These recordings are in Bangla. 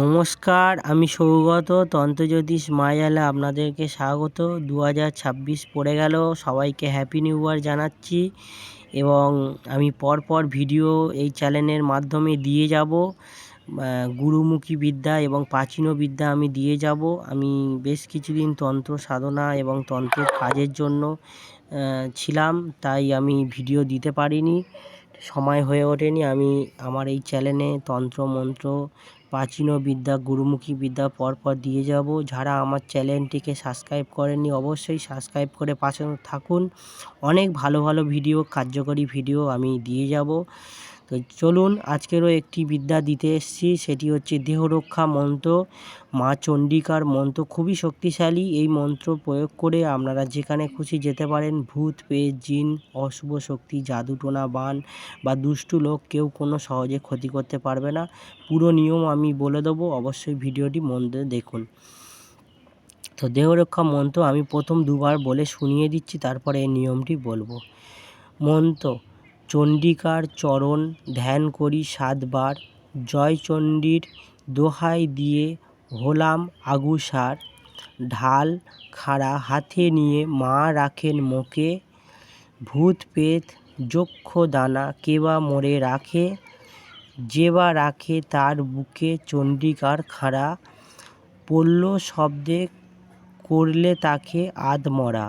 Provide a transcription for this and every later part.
নমস্কার, আমি সৌগত, তন্ত্রজ্যোতিষ মায়ালে আপনাদেরকে স্বাগত। দু হাজার ছাব্বিশ পড়ে গেল, সবাইকে হ্যাপি নিউ ইয়ার জানাচ্ছি এবং আমি পরপর ভিডিও এই চ্যানেলের মাধ্যমে দিয়ে যাব। গুরুমুখী বিদ্যা এবং প্রাচীন বিদ্যা আমি দিয়ে যাব। আমি বেশ কিছুদিন তন্ত্র সাধনা এবং তন্ত্রের কাজের জন্য ছিলাম, তাই আমি ভিডিও দিতে পারিনি। সময় হয়ে ওঠেনি, আমি আমার এই চ্যানেলে তন্ত্র, মন্ত্র প্রাচীন বিদ্যা, গুরুমুখী বিদ্যা পরপর দিয়ে যাব। যারা আমার চ্যানেলটিকে সাবস্ক্রাইব করেননি অবশ্যই সাবস্ক্রাইব করে পাশে থাকুন। অনেক ভালো ভালো ভিডিও, কার্যকরী ভিডিও আমি দিয়ে যাব। তো চলুন আজকেরও একটি বিদ্যা দিতে এসেছি, সেটি হচ্ছে দেহরক্ষা মন্ত্র। মা চণ্ডিকার মন্ত্র খুবই শক্তিশালী, এই মন্ত্র প্রয়োগ করে আপনারা যেখানে খুশি যেতে পারেন, ভূত পেয়ে জিন, অশুভ শক্তি, জাদুটোনা, বান বা দুষ্টু লোক কেউ কোনো সহজে ক্ষতি করতে পারবে না। পুরো নিয়ম আমি বলে দেবো, অবশ্যই ভিডিওটি মন দিয়ে দেখুন। তো দেহরক্ষা মন্ত্র আমি প্রথম দুবার বলে শুনিয়ে দিচ্ছি, তারপরে এই নিয়মটি বলব। মন্ত্র চণ্ডিকার চরণ ধ্যান করি সাতবার, জয়চণ্ডীর দোহাই দিয়ে হলাম আগুসার। ঢাল খাড়া হাতে নিয়ে মা রাখেন মুখে ভূত পেত যক্ষ দানা কেবা মোড়ে রাখে। যেবা রাখে তার বুকে চণ্ডিকার খাড়া, পড়ল শব্দে করলে তাকে আধমরা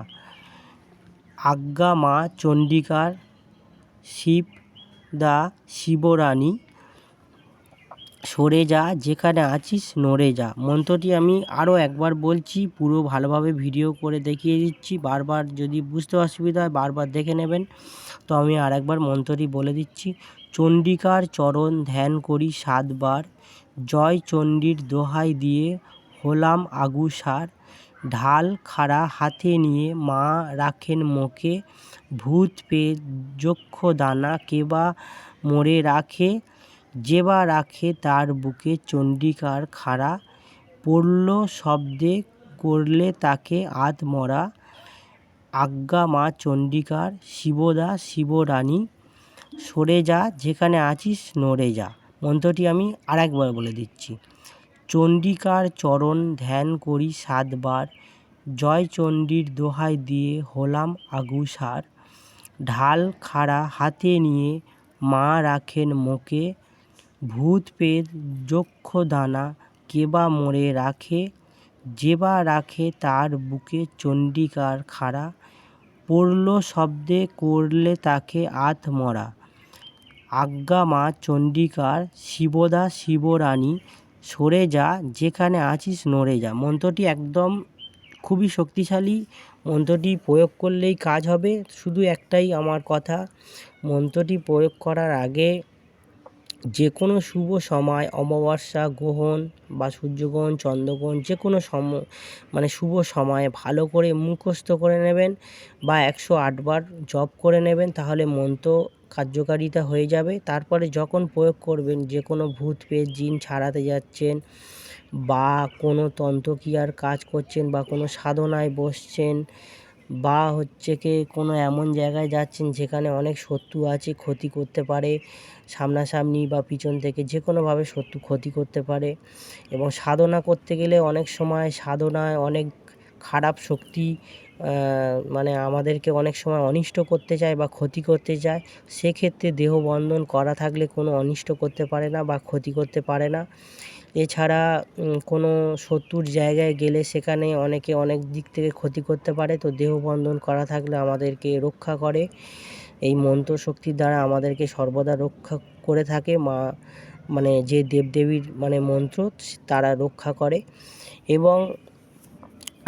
আজ্ঞা মা চণ্ডিকার শিব দা শিবরানী সরে যা, যেখানে আছিস নড়ে যা। মন্ত্রটি আমি আরও একবার বলছি, পুরো ভালোভাবে ভিডিও করে দেখিয়ে দিচ্ছি। বারবার যদি বুঝতে অসুবিধা হয়, বারবার দেখে নেবেন। তো আমি আর একবার মন্ত্রটি বলে দিচ্ছি। চণ্ডিকার চরণ ধ্যান করি সাতবার। জয় চণ্ডীর দোহাই দিয়ে, হলাম আগুসার ঢাল খাড়া হাতে নিয়ে মা রাখেন মুখে ভূত পেয়ে যক্ষ দানা কেবা মোড়ে রাখে, যেবা রাখে তার বুকে চণ্ডিকার খাড়া, পড়ল শব্দে করলে তাকে আধমরা আজ্ঞা মা চণ্ডিকার, শিবদা শিবরানী সরে যা, যেখানে আছিস নড়ে যা। মন্ত্রটি আমি আরেকবার বলে দিচ্ছি। চণ্ডিকার চরণ ধ্যান করি সাতবার, জয় চণ্ডীর দোহাই দিয়ে হলাম আগুসার। ঢাল খাড়া হাতে নিয়ে মা রাখেন মুখে ভূত পেত যক্ষ দানা কেবা মোড়ে রাখে, যেবা রাখে তার বুকে চণ্ডিকার খাড়া। পড়ল শব্দে করলে তাকে আধমরা আজ্ঞা মা চণ্ডিকার শিবদা শিবরানী সরে যা, যেখানে আছিস নড়ে যা। মন্ত্রটি একদম খুবই শক্তিশালী। মন্ত্রটি প্রয়োগ করলেই কাজ হবে। শুধু একটাই আমার কথা। মন্ত্রটি প্রয়োগ করার আগে যে কোনো শুভ সময়, অমাবস্যা, গ্রহণ বা সূর্যগ্রহণ, চন্দ্রগ্রহণ যে কোনো সম মানে শুভ সময়ে ভালো করে মুখস্থ করে নেবেন বা একশো আটবার জপ করে নেবেন, তাহলে মন্ত্র কার্যকারিতা হয়ে যাবে। তারপরে যখন প্রয়োগ করবেন যে কোনো ভূত পেয়ে জিন ছাড়াতে যাচ্ছেন বা কোনো তন্ত্রক্রিয়ার কাজ করছেন বা কোনো সাধনায় বসছেন বা হচ্ছে কি কোনো এমন জায়গায় যাচ্ছেন যেখানে অনেক শত্রু আছে, ক্ষতি করতে পারে সামনাসামনি বা পিছন থেকে যে কোনোভাবে শত্রু ক্ষতি করতে পারে এবং সাধনা করতে গেলে অনেক সময় সাধনায় অনেক খারাপ শক্তি মানে আমাদেরকে অনেক সময় অনিষ্ট করতে চায় বা ক্ষতি করতে চায়, সেক্ষেত্রে দেহবন্ধন করা থাকলে কোনো অনিষ্ট করতে পারে না বা ক্ষতি করতে পারে না। এছাড়া কোনো শত্রুর জায়গায় গেলে সেখানে অনেকে অনেক দিক থেকে ক্ষতি করতে পারে। তো দেহবন্ধন করা থাকলে আমাদেরকে রক্ষা করে। এই মন্ত্র শক্তির দ্বারা আমাদেরকে সর্বদা রক্ষা করে থাকে। মা মানে যে দেবদেবীর মানে মন্ত্র, তারা রক্ষা করে। এবং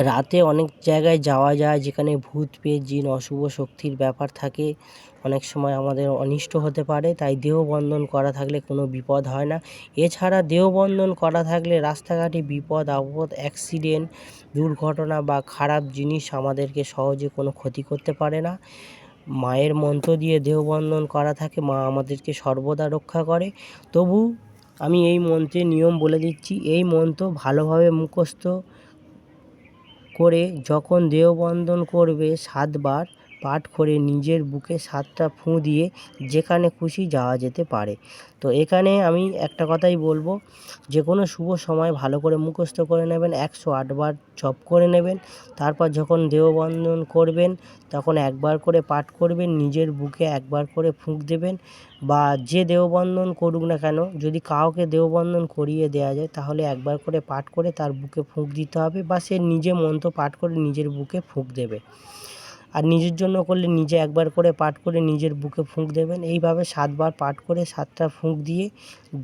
রাতে অনেক জায়গায় যাওয়া যায় যেখানে ভূত পেয়ে জিন অশুভ শক্তির ব্যাপার থাকে। অনেক সময় আমাদের অনিষ্ট হতে পারে, তাই দেহবন্ধন করা থাকলে কোনো বিপদ হয় না। এছাড়া দেহবন্ধন করা থাকলে রাস্তাঘাটে বিপদ, আপদ, অ্যাক্সিডেন্ট, দুর্ঘটনা বা খারাপ জিনিস আমাদেরকে সহজে কোনো ক্ষতি করতে পারে না। মায়ের মন্ত্র দিয়ে দেহবন্ধন করা থাকে, মা আমাদেরকে সর্বদা রক্ষা করে। তবু আমি এই মন্ত্রের নিয়ম বলে দিচ্ছি, এই মন্ত্র ভালোভাবে মুখস্থ করে যখন দেহবন্ধন করবে সাতবার পাঠ করে নিজের বুকে সাতটা ফুঁ দিয়ে যেখানে খুশি যাওয়া যেতে পারে। তো এখানে আমি একটা কথাই বলব, যে কোনো শুভ সময় ভালো করে মুখস্থ করে নেবেন, একশো আটবার জপ করে নেবেন, তারপর যখন দেহবন্ধন করবেন, তখন একবার করে পাঠ করবেন, নিজের বুকে একবার করে ফুঁক দেবেন, বা যে দেহবন্ধন করুক না কেন, যদি কাউকে দেহবন্ধন করিয়ে দেওয়া যায়, তাহলে একবার করে পাঠ করে তার বুকে ফুঁক দিতে হবে, বা সে নিজে মন্ত্র পাঠ করে নিজের বুকে ফুঁক দেবে। আর নিজের জন্য করলে নিজে একবার করে পাঠ করে নিজের বুকে ফুঁক দেবেন। এইভাবে সাতবার পাঠ করে সাতটা ফুঁক দিয়ে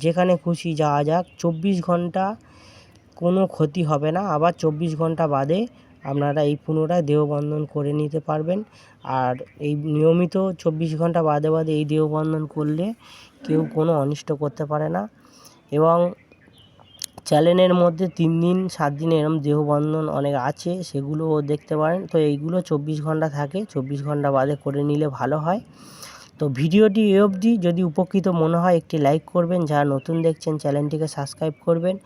যেখানে খুশি যাওয়া যাক। চব্বিশ ঘণ্টা কোনো ক্ষতি হবে না। আবার চব্বিশ ঘণ্টা বাদে আপনারা এই পুনরায় দেহবন্ধন করে নিতে পারবেন। আর এই নিয়মিত চব্বিশ ঘণ্টা বাদে বাদে এই দেহবন্ধন করলে কেউ কোনো অনিষ্ট করতে পারে না। এবং চ্যানেলের মধ্যে তিন দিন, সাত দিন এরম দেহবন্ধন অনেক আছে, সেগুলোও দেখতে পারেন। তো এইগুলো চব্বিশ ঘণ্টা থাকে, চব্বিশ ঘণ্টা বাদে করে নিলে ভালো হয়। তো ভিডিওটি এ অবধি। যদি উপকৃত মনে হয়, একটি লাইক করবেন, যারা নতুন দেখছেন চ্যানেলটিকে সাবস্ক্রাইব করবেন,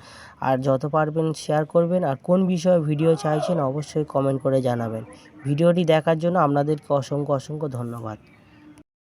আর যত পারবেন শেয়ার করবেন, আর কোন বিষয়ে ভিডিও চাইছেন অবশ্যই কমেন্ট করে জানাবেন। ভিডিওটি দেখার জন্য আপনাদেরকে অসংখ্য অসংখ্য ধন্যবাদ।